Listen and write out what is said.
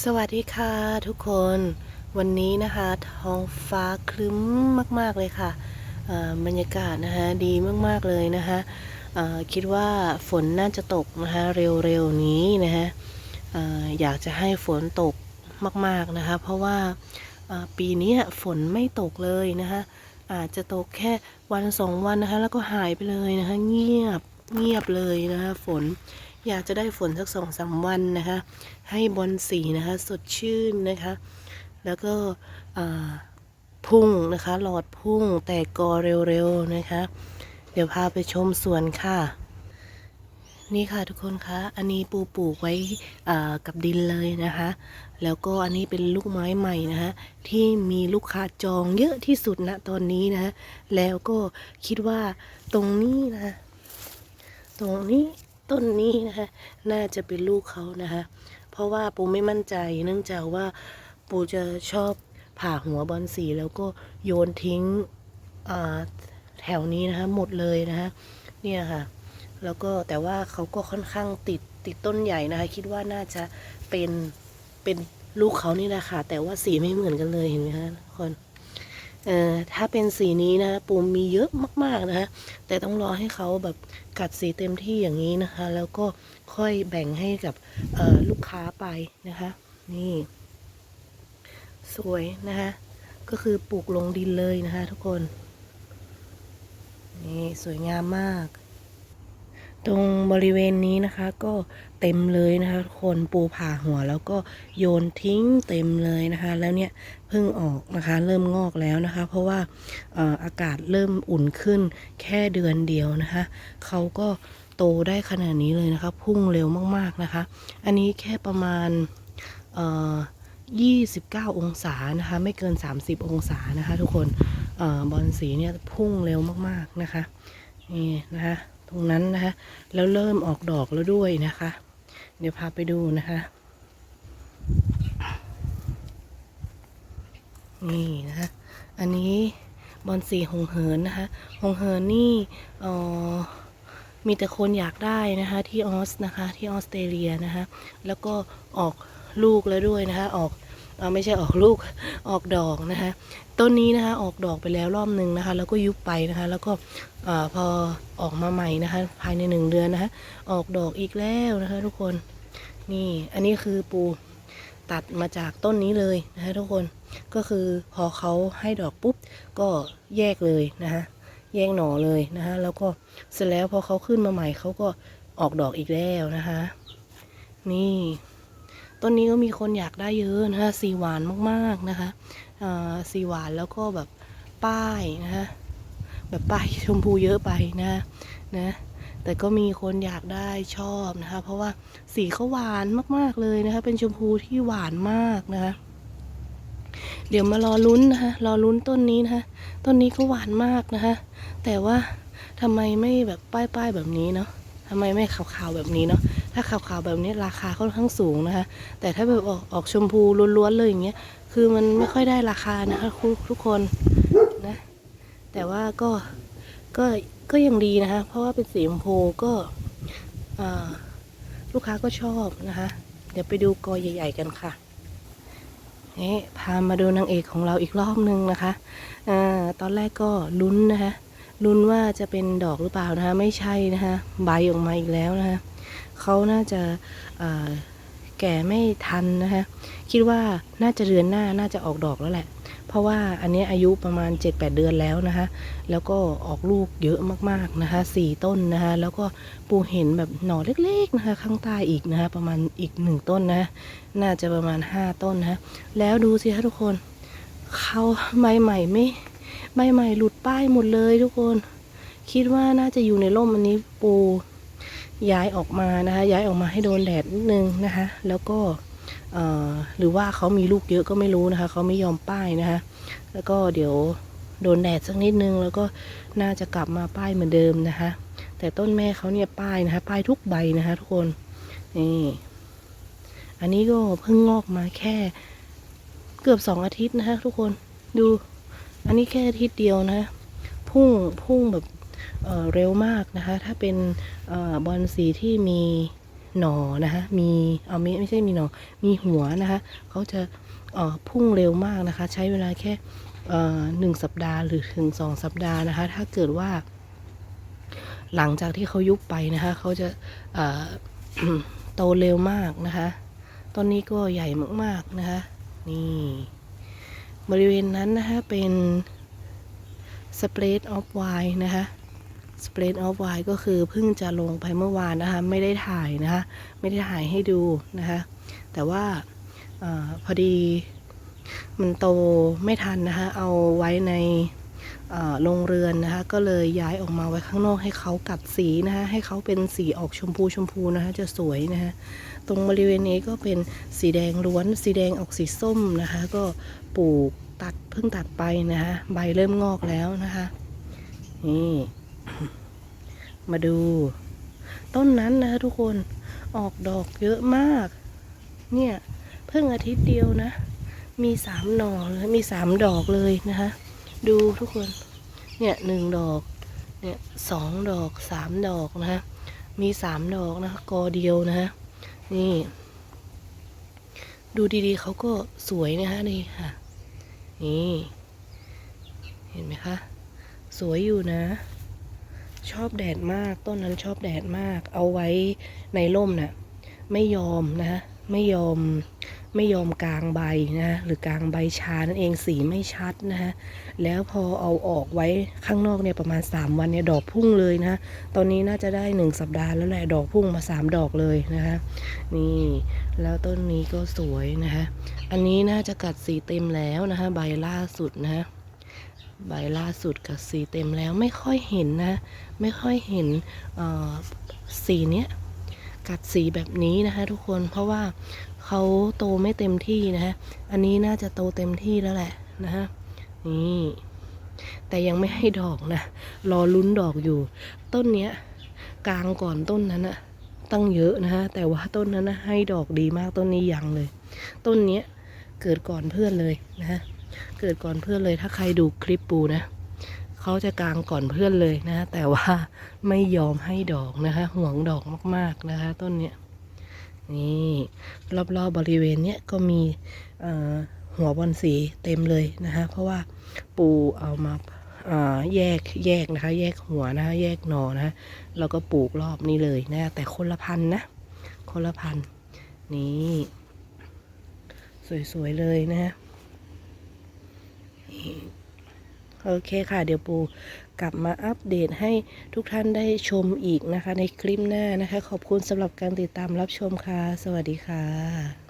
สวัสดีค่ะทุกคนวันนี้นะคะท้องฟ้าครึ้มมาก ๆ เลยค่ะบรรยากาศนะคะดีมาก ๆ เลยนะคะคิดว่าฝนน่าจะตกนะคะเร็ว ๆ นี้นะคะออยากจะให้ฝนตกมาก ๆ นะคะเพราะว่าปีนี้ฝนไม่ตกเลยนะคะอาจจะตกแค่วันสองวันนะคะแล้วก็หายไปเลยนะคะเงียบเงียบเลยนะคะฝน อยากจะได้ฝนสักสองสามวันนะคะ ให้บอลสีนะคะ สดชื่นนะคะ แล้วก็พุ่งนะคะ หลอดพุ่งแตกกอเร็วๆนะคะ เดี๋ยวพาไปชมสวนค่ะ นี่ค่ะทุกคนคะอันนี้ปูปลูกไว้กับดินเลยนะคะ แล้วก็อันนี้เป็นลูกไม้ใหม่นะคะที่มีลูกค้าจองเยอะที่สุดณตอนนี้นะะแล้วก็คิดว่าตรงนี้นะ ตรงนี้ ต้นนี้นะคะน่าจะเป็นลูกเขานะคะเพราะว่าปูไม่มั่นใจเนื่องจากว่าปูจะชอบผ่าหัวบอลสีแล้วก็โยนทิ้งแถวนี้นะคะหมดเลยนะคะเนี่ยค่ะแล้วก็แต่ว่าเขาก็ค่อนข้างติดติดต้นใหญ่นะคะ คิดว่าน่าจะเป็นเป็นลูกเขานี่แหละค่ะแต่ว่าสีไม่เหมือนกันเลยเห็นไหมคะทุกคน ถ้าเป็นสีนี้นะปูมีเยอะมากๆนะฮะแต่ต้องรอให้เขาแบบกัดสีเต็มที่อย่างนี้นะคะ แล้วก็ค่อยแบ่งให้กับลูกค้าไปนะคะ นี่ สวยนะคะ ก็คือปลูกลงดินเลยนะคะ ทุกคน นี่สวยงามมาก ตรงบริเวณนี้นะคะก็เต็มเลยนะคะคนปูผ่าหัวแล้วก็โยนทิ้งเต็มเลยนะคะ แล้วเนี่ยเพิ่งออกนะคะเริ่มงอกแล้วนะคะ เพราะว่าอากาศเริ่มอุ่นขึ้นแค่เดือนเดียวนะคะเขาก็โตได้ขนาดนี้เลยนะคะ พุ่งเร็วมากๆนะคะ อันนี้แค่ประมาณ29 องศานะคะ ไม่เกิน 30 องศานะคะ ทุกคนออบอลสีเนี่ยพุ่งเร็วมากๆนะคะนี่นะคะ ตรงนั้นนะคะ แล้วเริ่มออกดอกแล้วด้วยนะคะ เดี๋ยวพาไปดูนะคะนี่นะคะอันนี้บอลสีหงเหินนะคะหงเหินนี่ออมีแต่คนอยากได้นะคะที่ออสนะคะที่ออสเตรเลียนะคะแล้วก็ออกลูกแล้วด้วยนะคะออก ไม่ใช่ออกลูกออกดอกนะคะต้นนี้นะคะออกดอกไปแล้วรอบหนึ่งนะคะ แล้วก็ยุบไปนะคะ แล้วก็อพอออกมาใหม่นะคะ ภายในหนึ่งเดือนนะคะ ออกดอกอีกแล้วนะคะ ทุกคนนี่อันนี้คือปูตัดมาจากต้นนี้เลยนะคะทุกคนก็คือพอเขาให้ดอกปุ๊บก็แยกเลยนะคะแยกหน่อเลยนะคะแล้วก็เสร็จแล้วพอเขาขึ้นมาใหม่เขาก็ออกดอกอีกแล้วนะคะ นี่ ต้นนี้ก็มีคนอยากได้เยอะนะคะสีหวานมากๆนะคะสีหวานแล้วก็แบบป้ายนะคะแบบป้ายชมพูเยอะไปนะนะแต่ก็มีคนอยากได้ชอบนะคะ เพราะว่าสีเขาหวานมากๆเลยนะคะ เป็นชมพูที่หวานมากนะคะ เดี๋ยวมารอลุ้นนะคะ รอลุ้นต้นนี้นะคะ ต้นนี้ก็หวานมากนะคะ แต่ว่าทำไมไม่แบบป้ายๆแบบนี้เนาะทำไมไม่ขาวๆแบบนี้เนาะ ถ้าขาวๆแบบนี้ราคาค่อนข้างสูงนะคะ แต่ถ้าแบบออกออกชมพูล้วนๆเลยอย่างเงี้ย คือมันไม่ค่อยได้ราคานะคะทุกทุกคนนะ แต่ว่าก็ก็ก็ยังดีนะคะ เพราะว่าเป็นสีชมพูก็ลูกค้าก็ชอบนะคะ เดี๋ยวไปดูกอใหญ่ ๆ กันค่ะนี่พามาดูนางเอกของเราอีกรอบนึงนะคะอตอนแรกก็ลุ้นนะคะลุ้นว่าจะเป็นดอกหรือเปล่านะคะ ไม่ใช่นะคะ ใบออกมาอีกแล้วนะคะ เขาน่าจะแก่ไม่ทันนะคะคิดว่าน่าจะเดือนหน้าน่าจะออกดอกแล้วแหละ เพราะว่าอันนี้อายุประมาณ 7-8 เดือนแล้วนะคะแล้วก็ออกลูกเยอะมากๆนะคะสี่ต้นนะคะแล้วก็ปูเห็นแบบหน่อเล็กๆนะคะข้างใต้อีกนะคะประมาณอีกหนึ่งต้นนะน่าจะประมาณ 5 ต้นนะะแล้วดูสิคะทุกคนเขาใบใหม่ไม่ใบใหม่หลุดป้ายหมดเลยทุกคน คิดว่าน่าจะอยู่ในร่มอันนี้ปู ย้ายออกมานะคะย้ายออกมาให้โดนแดดนิดนึงนะคะ แล้วก็หรือว่าเขามีลูกเยอะก็ไม่รู้นะคะเขาไม่ยอมป้ายนะคะ แล้วก็เดี๋ยวโดนแดดสักนิดนึง แล้วก็น่าจะกลับมาป้ายเหมือนเดิมนะคะ แต่ต้นแม่เขาเนี่ยป้ายนะคะ ป้ายทุกใบนะคะทุกคนนี่อันนี้ก็เพิ่งงอกมาแค่เกือบสองอาทิตย์นะคะทุกคนดู อันนี้แค่อาทิตย์เดียวนะ พุ่งพุ่งแบบ เเร็วมากนะคะ ถ้าเป็นอบอลสีที่มีหนอนะคะมีเอาไม่ไม่ใช่มีหนอมีหัวนะคะเขาจะพุ่งเร็วมากนะคะ ใช้เวลาแค่หนึ่งสัปดาห์หรือถึงสองสัปดาห์นะคะ ถ้าเกิดว่า หลังจากที่เขายุบไปนะคะเขาจะโตเร็วมากนะคะต้นนี้ก็ใหญ่มากๆนะคะ นี่ บริเวณนั้นนะคะเป็น spread of wine นะคะ spread of wine ก็คือเพิ่งจะลงไปเมื่อวานนะคะ ไม่ได้ถ่ายนะคะ ไม่ได้ถ่ายให้ดูนะคะ แต่ว่าอพอดีมันโตไม่ทันนะคะ เอาไว้ในโรงเรือนนะคะ ก็เลยย้ายออกมาไว้ข้างนอกให้เขากัดสีนะคะให้เขาเป็นสีออกชมพูชมพูนะคะ จะสวยนะคะตรงบริเวณนี้ก็เป็นสีแดงล้วน สีแดงออกสีส้มนะคะ ก็ปลูกตัดเพิ่งตัดไปนะคะ ใบเริ่มงอกแล้วนะคะ นี่ มาดู ต้นนั้นนะทุกคนออกดอกเยอะมาก เนี่ยเพิ่งอาทิตย์เดียวนะ มีสามหน่อเลยมีสามดอกเลยนะคะ ดูทุกคน เนี่ยหนึ่งดอก เนี่ยสองดอกสามดอกนะคะมีสามดอกนะคะกอเดียวนะะนี่ ดูดีๆเขาก็สวยนะคะนี่ค่ะ นี่ เห็นไหมคะ สวยอยู่นะ ชอบแดดมาก ต้นนั้นชอบแดดมาก เอาไว้ในร่มน่ะไม่ยอมนะไม่ยอมไม่ยอมกลางใบนะหรือกลางใบชานั่นเองสีไม่ชัดนะฮะแล้วพอเอาออกไว้ข้างนอกเนี่ยประมาณ 3 วันเนี่ยดอกพุ่งเลยนะตอนนี้น่าจะได้ 1 สัปดาห์แล้วแหละดอกพุ่งมา 3 ดอกเลยนะคะนี่แล้วต้นนี้ก็สวยนะคะอันนี้น่าจะกัดสีเต็มแล้วนะคะใบล่าสุดนะฮะ ใบล่าสุดกัดสีเต็มแล้วไม่ค่อยเห็นนะ ไม่ค่อยเห็นสีเนี้ยกัดสีแบบนี้นะคะทุกคนเพราะว่าเขาโตไม่เต็มที่นะฮะอันนี้น่าจะโตเต็มที่แล้วแหละนะฮะนี่แต่ยังไม่ให้ดอกนะ รอลุ้นดอกอยู่ ต้นเนี้ยกลางก่อนต้นนั้นอะตั้งเยอะนะฮะแต่ว่าต้นนั้นนะให้ดอกดีมากต้นนี้ยังเลย ต้นเนี้ยเกิดก่อนเพื่อนเลยนะฮะ เกิดก่อนเพื่อนเลยถ้าใครดูคลิปปูนะเขาจะกลางก่อนเพื่อนเลยนะ แต่ว่าไม่ยอมให้ดอกนะคะห่วงดอกมากๆนะคะ ต้นเนี้ยนี่รอบๆบบริเวณเนี้ยก็มีหัวบอลสีเต็มเลยนะคะเพราะว่าปูเอามาแยกแยกนะคะ แยกหัวนะคะแยกหนอนะแล้วก็ปลูกรอบนี้เลยนะ แต่คนละพันนะ คนละพันนี่ สวยๆเลยนะฮะ โอเคค่ะ เดี๋ยวปูกลับมาอัปเดตให้ทุกท่านได้ชมอีกนะคะ ในคลิปหน้านะคะ ขอบคุณสำหรับการติดตามรับชมค่ะ สวัสดีค่ะ